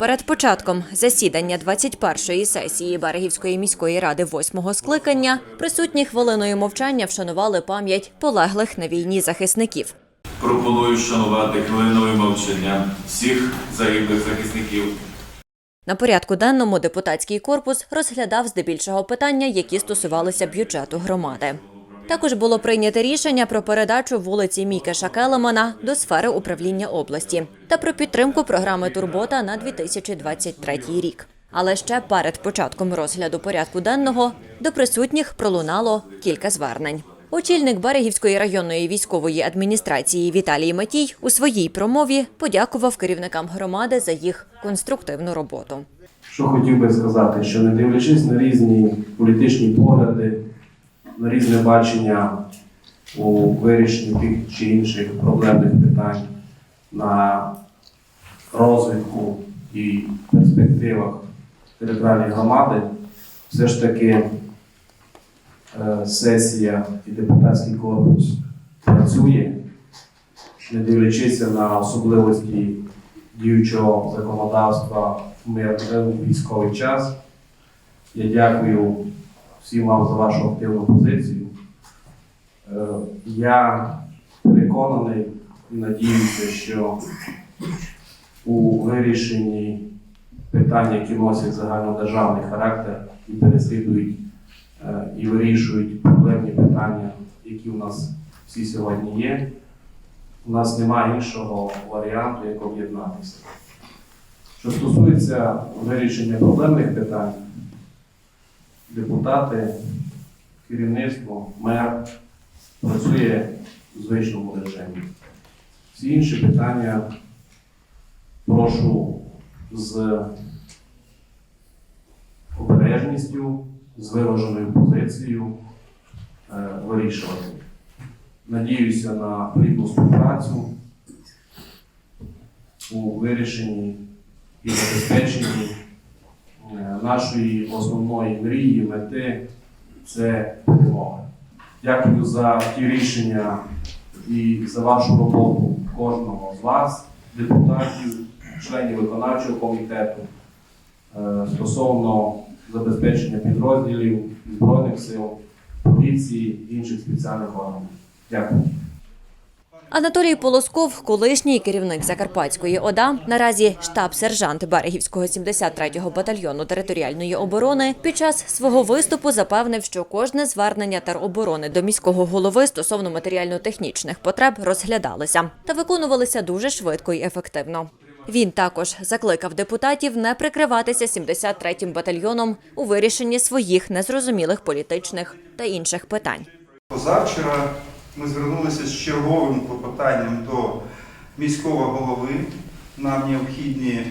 Перед початком засідання 21-ї сесії Берегівської міської ради восьмого скликання присутні хвилиною мовчання вшанували пам'ять полеглих на війні захисників. Пропоную вшанувати хвилиною мовчання всіх загиблих захисників. На порядку денному депутатський корпус розглядав здебільшого питання, які стосувалися бюджету громади. Також було прийнято рішення про передачу вулиці Мікеша Келемана до сфери управління області та про підтримку програми Турбота на 2023 рік. Але ще перед початком розгляду порядку денного до присутніх пролунало кілька звернень. Очільник Берегівської районної військової адміністрації Віталій Матій у своїй промові подякував керівникам громади за їх конструктивну роботу. Що хотів би сказати, що не дивлячись на різні політичні погляди, різне бачення у вирішенні тих чи інших проблемних питань, на розвитку і перспективах територіальної громади, все ж таки е, сесія і депутатський корпус працює, не дивлячись на особливості діючого законодавства в мирний військовий час. Я дякую всім вам за вашу активну позицію. Е, Я переконаний і надіюся, що у вирішенні питань, які носять загальнодержавний характер і переслідують е, і вирішують проблемні питання, які у нас всі сьогодні є, у нас немає іншого варіанту, як об'єднатися. Що стосується вирішення проблемних питань, депутати, керівництво, мер працює в звичному режимі. Всі інші питання прошу з обережністю, з вираженою позицією е, вирішувати. Надіюся на плідну співпрацю у вирішенні і забезпеченні нашої основної мрії, мети це перемога. Дякую за ті рішення і за вашу роботу кожного з вас, депутатів, членів виконавчого комітету е, стосовно забезпечення підрозділів Збройних сил, поліції інших спеціальних органів. Дякую. Анатолій Полосков, колишній керівник Закарпатської ОДА, наразі штаб-сержант Берегівського 73-го батальйону територіальної оборони, під час свого виступу запевнив, що кожне звернення тероборони до міського голови стосовно матеріально-технічних потреб розглядалися та виконувалися дуже швидко і ефективно. Він також закликав депутатів не прикриватися 73-м батальйоном у вирішенні своїх незрозумілих політичних та інших питань. Позавчора ми звернулися з черговим клопотанням до міського голови. Нам необхідні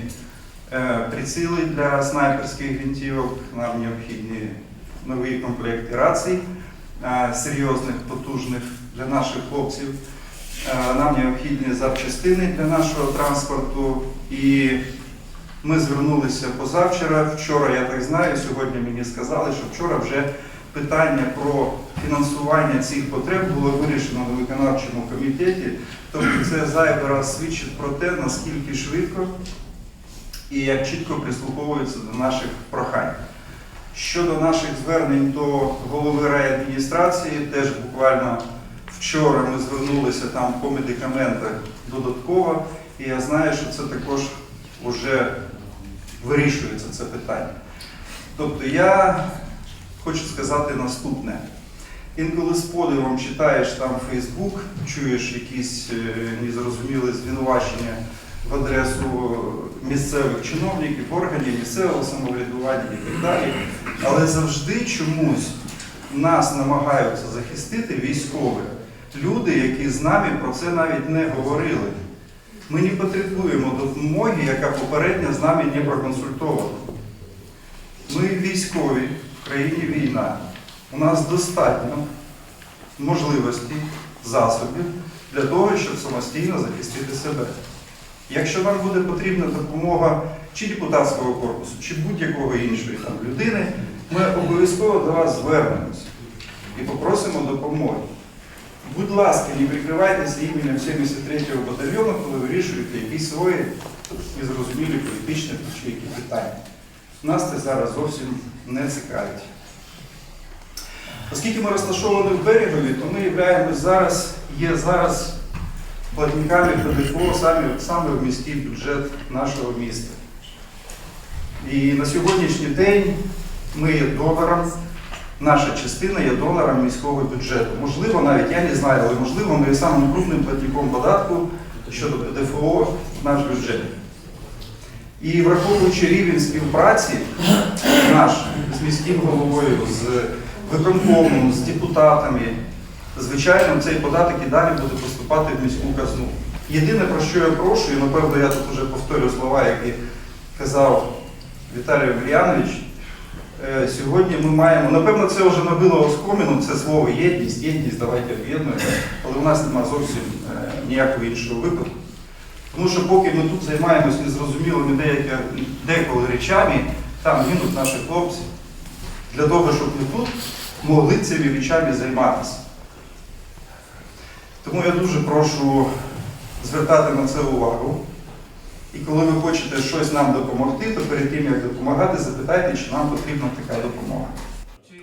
е, приціли для снайперських гвинтівок, нам необхідні нові комплекти рацій е, серйозних, потужних для наших хлопців. Е, Нам необхідні запчастини для нашого транспорту. І ми звернулися позавчора. Вчора, я так знаю, сьогодні мені сказали, що вчора вже питання про фінансування цих потреб було вирішено на виконавчому комітеті. Тобто це зайвий раз свідчить про те, наскільки швидко і як чітко прислуховуються до наших прохань. Щодо наших звернень до голови райадміністрації, теж буквально вчора ми звернулися там по медикаментах додатково, і я знаю, що це також вже вирішується це питання. Тобто я хочу сказати наступне. Інколи з подивом читаєш там Фейсбук, чуєш якісь е, незрозумілі звинувачення в адресу місцевих чиновників, органів місцевого самоврядування і так далі. Але завжди чомусь нас намагаються захистити військові, люди, які з нами про це навіть не говорили. Ми не потребуємо допомоги, яка попередньо з нами не проконсультована. Ми військові, в країні війна. У нас достатньо можливостей, засобів для того, щоб самостійно захистити себе. Якщо нам буде потрібна допомога чи депутатського корпусу, чи будь-якого іншої там людини, ми обов'язково до вас звернемось і попросимо допомоги. Будь ласка, не прикривайтеся іменем 73-го батальйону, коли вирішуєте якісь свої і зрозумілі політичні будь-які питання. Нас це зараз зовсім не цікавить. Оскільки ми розташовані в берегові, то ми являємось зараз, є зараз платниками ПДФО саме, саме в міський бюджет нашого міста. І на сьогоднішній день ми є донором, наша частина є донором міського бюджету. Можливо, навіть я не знаю, але можливо, ми є самим крупним платником податку щодо ПДФО в наш бюджет. І враховуючи рівень співпраці наш з міським головою, з виконкомом, з депутатами, звичайно, цей податок і далі буде поступати в міську казну. Єдине, про що я прошу, і напевно я тут вже повторю слова, які казав Віталій Вільянович, е, сьогодні ми маємо, напевно, це вже набило оскоміну, це слово єдність, єдність, давайте об'єднуємо, але у нас немає зовсім е, ніякого іншого випадку. Тому що поки ми тут займаємось незрозумілими деякі, деколи речами, там гинуть наші хлопці, для того, щоб ми тут могли цими речами займатися. Тому я дуже прошу звертати на це увагу. І коли ви хочете щось нам допомогти, то перед тим, як допомагати, запитайте, чи нам потрібна така допомога.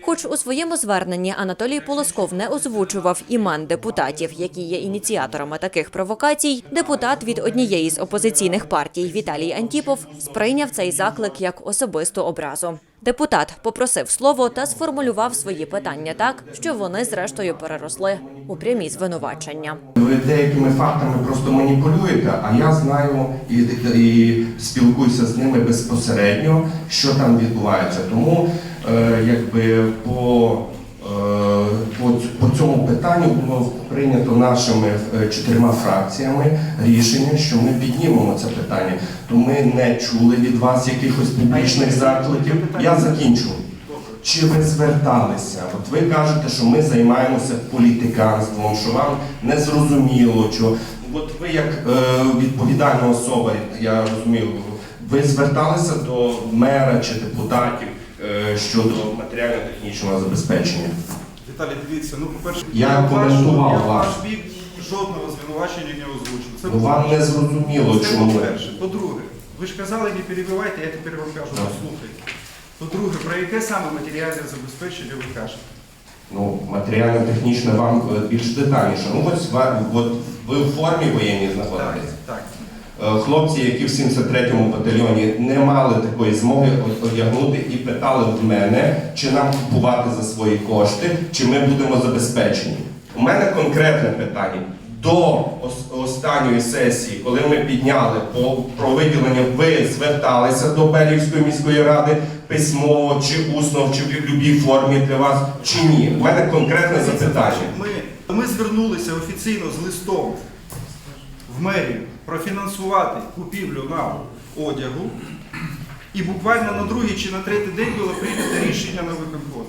Хоч у своєму зверненні Анатолій Полосков не озвучував імен депутатів, які є ініціаторами таких провокацій, депутат від однієї з опозиційних партій Віталій Антіпов сприйняв цей заклик як особисту образу. Депутат попросив слово та сформулював свої питання так, що вони зрештою переросли у прямі звинувачення. Ви деякими фактами просто маніпулюєте, а я знаю і, і спілкуюся з ними безпосередньо, що там відбувається. Тому е, якби по, е, по, по цьому питанню було прийнято нашими е, чотирма фракціями рішення, що ми піднімемо це питання. То ми не чули від вас якихось публічних закликів. Я закінчу. Чи ви зверталися? От ви кажете, що ми займаємося політиканством, що вам не зрозуміло, що от ви як е, відповідальна особа, я розумію, ви зверталися до мера чи депутатів е, щодо матеріально-технічного забезпечення? Віталій, дивіться, ну, по-перше, Я ваш- коментував я ваш бік жодного звинувачення не озвучив. Це Ну, вам не зрозуміло, чому. по-перше. По-друге, ви ж казали, не перебивайте, я тепер вам кажу, послухайте. По-друге, про яке саме матеріальне забезпечення ви кажете? Ну, матеріально-технічне вам е, більш детальніше. Ну, ось от ви в формі воєнній знаходитесь. так. Е, Хлопці, які в 73-му батальйоні не мали такої змоги одягнути і питали в мене, чи нам купувати за свої кошти, чи ми будемо забезпечені. У мене конкретне питання. До останньої сесії, коли ми підняли про виділення, ви зверталися до Белівської міської ради письмово чи усно, чи в будь-якій формі для вас, чи ні? У мене конкретне запитання. Ми, ми звернулися офіційно з листом в мерію профінансувати купівлю нам одягу. І буквально на другий чи на третій день було прийнято рішення на виконкомі.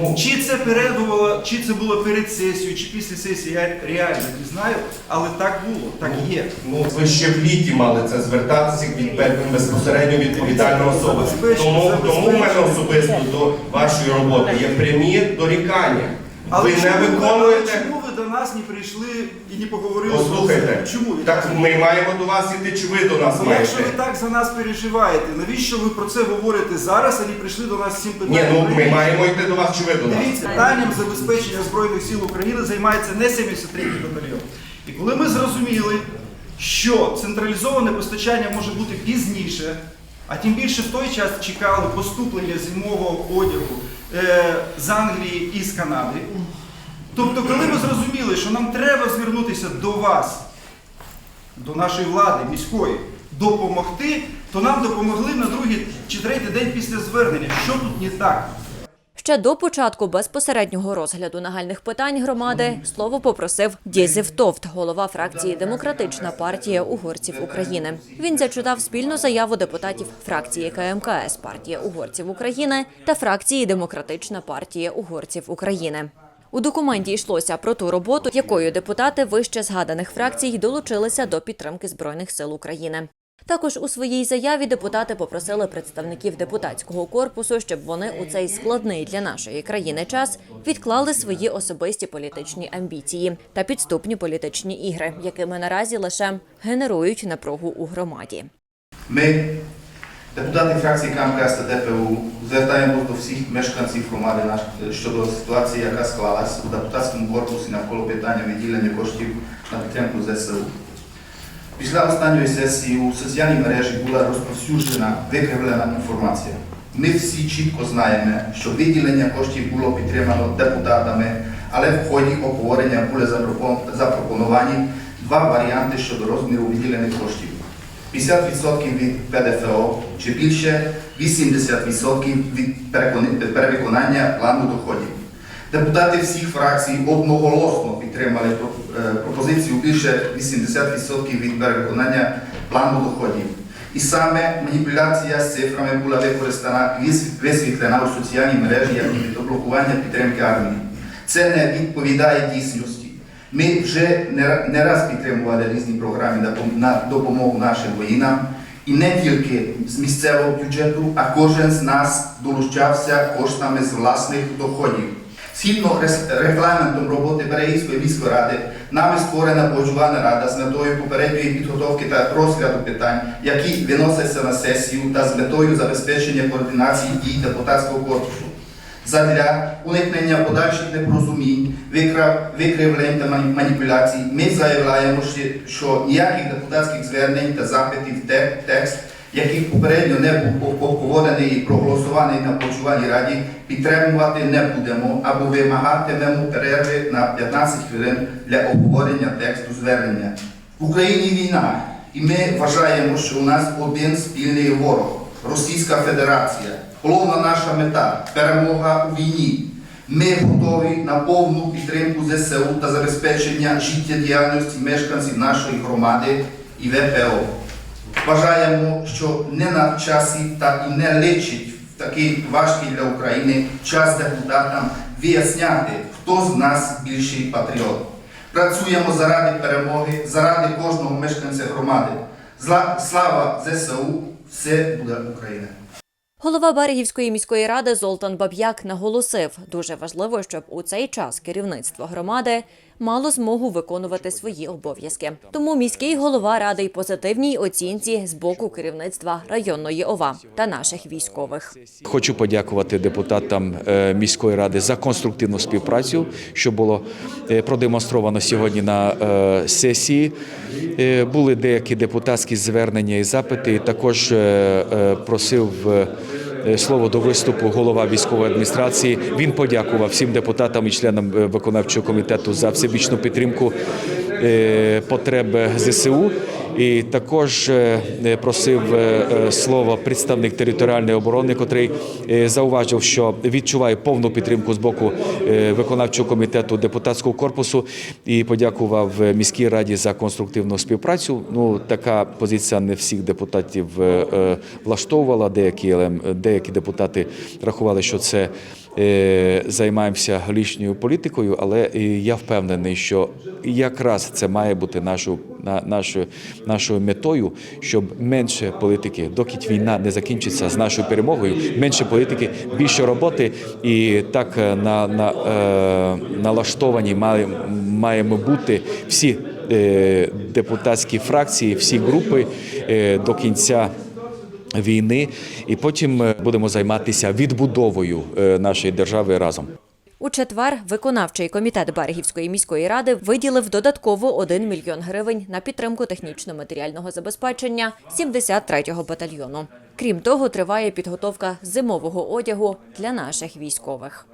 Ну, Чи це передувало, чи це було перед сесією, чи після сесії, я реально не знаю, але так було, так є. Ну, ви ще в літі мали це звертатися від безпосередньо відповідальної особи. Тому, тому в мене особисто до вашої роботи є прямі дорікання. Ви не чому виконуєте. чому до нас не прийшли і не поговорили про Послухайте, це? Чому? так ми маємо до вас іти, чи ви до нас Ну, якщо ви так за нас переживаєте, навіщо ви про це говорите зараз, а не прийшли до нас з цим Ні, питанням? ну ми маємо йти до вас, чи ви до нас? Дивіться, питанням забезпечення Збройних сил України займається не 73-й батальйон. І коли ми зрозуміли, що централізоване постачання може бути пізніше, а тим більше в той час чекали поступлення зимового одягу е, з Англії і з Канади. Тобто, коли ми зрозуміли, що нам треба звернутися до вас, до нашої влади міської, допомогти, то нам допомогли на другий чи третій день після звернення. Що тут не так? Ще до початку безпосереднього розгляду нагальних питань громади слово попросив Дєзев Товт, голова фракції Демократична партія угорців України. Він зачитав спільну заяву депутатів фракції КМКС партія угорців України та фракції Демократична партія угорців України. У документі йшлося про ту роботу, якою депутати вище згаданих фракцій долучилися до підтримки збройних сил України. Також у своїй заяві депутати попросили представників депутатського корпусу, щоб вони у цей складний для нашої країни час відклали свої особисті політичні амбіції та підступні політичні ігри, якими наразі лише генерують напругу у громаді. Ми, депутати фракції КМКС та ДПУ, звертаємося до всіх мешканців громади наш- щодо ситуації, яка склалась у депутатському корпусі навколо питання виділення коштів на підтримку ЗСУ. Після останньої сесії у соціальній мережі була розповсюджена викривлена інформація. Ми всі чітко знаємо, що виділення коштів було підтримано депутатами, але в ході обговорення були запропон- запропоновані два варіанти щодо розміру виділених коштів. 50% від ПДФО чи більше 80% від перевиконання плану доходів. Депутати всіх фракцій одноголосно підтримали е, пропозицію більше 80% від перевиконання плану доходів. І саме маніпуляція з цифрами була використана висвітлена у соціальній мережі як нібито блокування підтримки армії. Це не відповідає дійсності. Ми вже не раз підтримували різні програми на допомогу нашим воїнам, і не тільки з місцевого бюджету, а кожен з нас долучався коштами з власних доходів. Згідно регламентом роботи Берегівської міської ради, нами створена погоджувальна рада з метою попередньої підготовки та розгляду питань, які виносяться на сесію та з метою забезпечення координації дій депутатського корпусу. Задля уникнення подальших непорозумінь, викривлень та маніпуляцій, ми заявляємо, що- ніяких депутатських звернень та запитів текст, який попередньо не був обговорений і проголосований на почуваній раді, підтримувати не будемо або вимагатимемо перерви на 15 хвилин для обговорення тексту звернення. В Україні війна, і ми вважаємо, що у нас один спільний ворог Російська Федерація. Головна наша мета перемога у війні. Ми готові на повну підтримку ЗСУ та забезпечення життєдіяльності мешканців нашої громади і ВПО. Вважаємо, що не на часі та і не личить в такий важкий для України час депутатам виясняти, хто з нас більший патріот. Працюємо заради перемоги, заради кожного мешканця громади. Слава ЗСУ! Все буде Україна! Голова Берегівської міської ради Золтан Баб'як наголосив, дуже важливо, щоб у цей час керівництво громади мало змогу виконувати свої обов'язки. Тому міський голова радий позитивній оцінці з боку керівництва районної ОВА та наших військових. Хочу подякувати депутатам е, міської ради за конструктивну співпрацю, що було е, продемонстровано сьогодні на е, сесії. Були деякі депутатські звернення і запити. Також просив слово до виступу голова військової адміністрації. Він подякував всім депутатам і членам е, виконавчого комітету за всебічну підтримку е, потреб ЗСУ. І також е, е, просив е, слово представник територіальної оборони, котрий зауважив, що відчуває повну підтримку з боку виконавчого комітету депутатського корпусу і подякував міській раді за конструктивну співпрацю. Ну така позиція не всіх депутатів влаштовувала. Деякі деякі депутати рахували, що це займаємося лишньою політикою, але е, я впевнений, що якраз це має бути нашою на- нашою нашою метою, щоб менше політики, доки війна не закінчиться з нашою перемогою, менше політики, більше роботи, і так е, на, на е, налаштовані має- маємо бути всі е, депутатські фракції, всі групи е, до кінця війни, і потім е, будемо займатися відбудовою е, нашої держави разом. У четвер виконавчий комітет Берегівської міської ради виділив додатково 1 мільйон гривень на підтримку технічно-матеріального забезпечення 73-го батальйону. Крім того, триває підготовка зимового одягу для наших військових.